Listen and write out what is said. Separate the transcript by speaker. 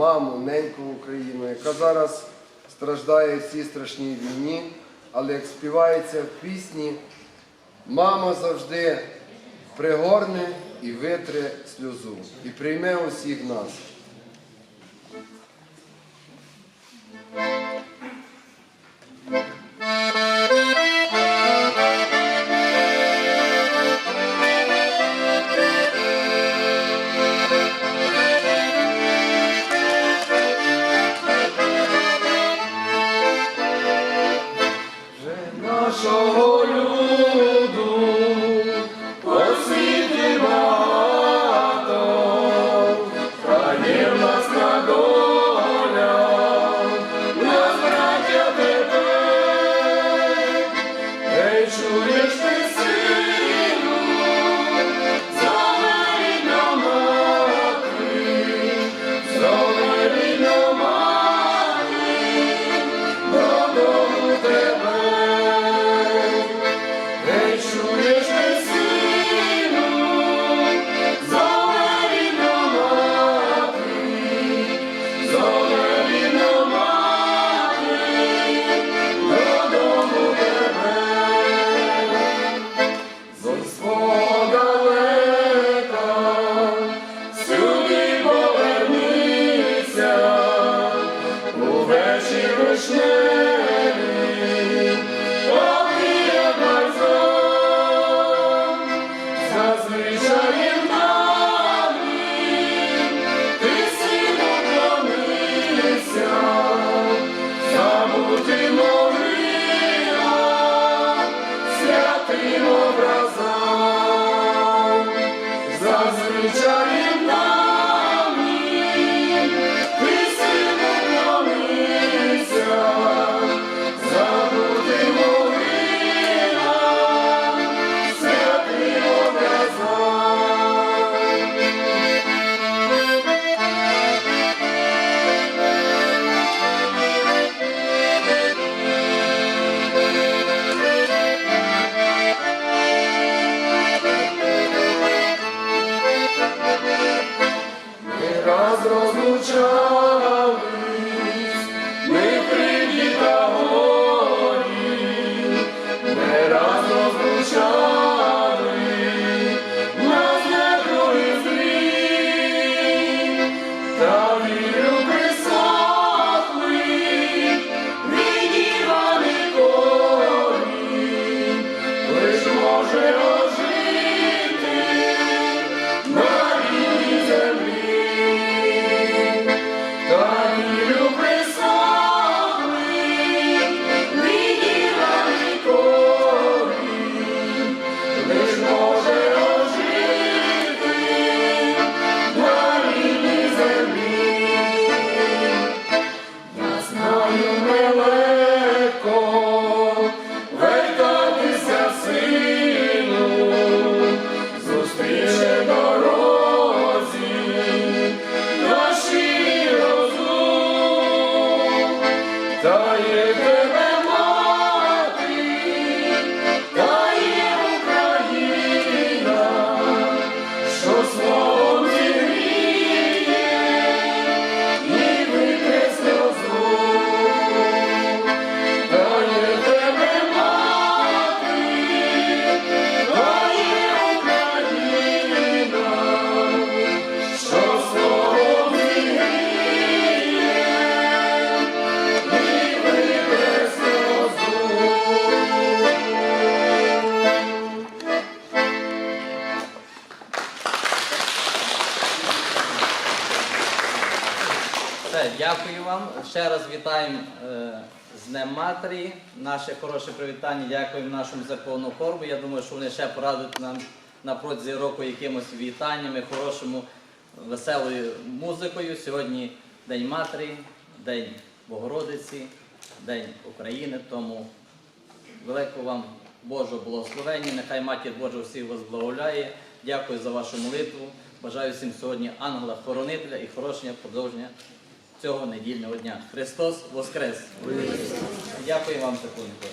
Speaker 1: маму, неньку Україну, яка зараз страждає в цій страшній війні, але як співається в пісні, мама завжди пригорне і витре сльозу і прийме усіх нас. to reach
Speaker 2: Все, дякую вам. Ще раз вітаємо е, з Днем Матері. Наше хороше привітання. Дякуємо нашому закону хорбу. Я думаю, що вони ще порадують нам на протязі року якимось вітаннями, хорошому, веселою музикою. Сьогодні День Матері, День Богородиці, День України. Тому великого вам Божого благословення. Нехай Матір Божа всіх вас благовляє. Дякую за вашу молитву. Бажаю всім сьогодні ангела-хоронителя і хорошого продовження цього недільного дня. Христос Воскрес! Дякую вам, Секундко.